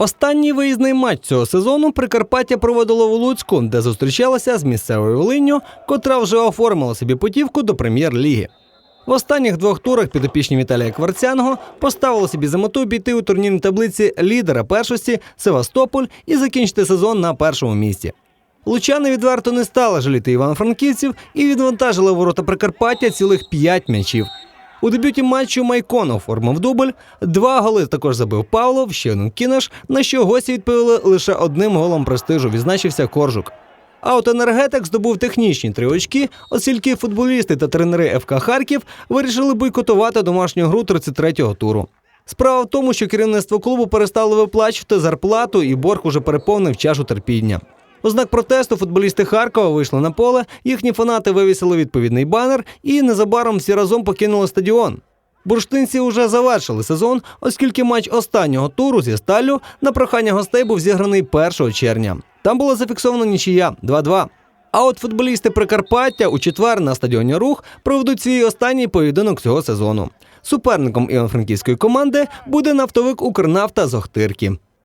Останній виїзний матч цього сезону Прикарпаття проводило в Луцьку, де зустрічалося з місцевою Волинню, котра вже оформила собі путівку до прем'єр-ліги. В останніх двох турах підопічні Віталія Кварцяного поставили собі за мету піти у турнірній таблиці лідера першості Севастополь і закінчити сезон на першому місці. Лучани відверто не стали жаліти івано-франківців і відвантажили ворота Прикарпаття цілих п'ять м'ячів. У дебюті матчу Майкон оформив дубль. Два голи також забив Павлов, ще один кінеш, на що гості відповіли лише одним голом престижу. Відзначився Коржук. А от енергетик здобув технічні три очки, оскільки футболісти та тренери ФК Харків вирішили бойкотувати домашню гру 33-го туру. Справа в тому, що керівництво клубу перестало виплачувати зарплату, і борг уже переповнив чашу терпіння. У знак протесту футболісти Харкова вийшли на поле, їхні фанати вивісили відповідний банер і незабаром всі разом покинули стадіон. Бурштинці вже завершили сезон, оскільки матч останнього туру зі сталлю на прохання гостей був зіграний 1 червня. Там була зафіксована нічия 2-2. А от футболісти Прикарпаття у четвер на стадіоні Рух проведуть свій останній поєдинок цього сезону. Суперником івано-франківської команди буде нафтовик Укрнафта з Охтирки.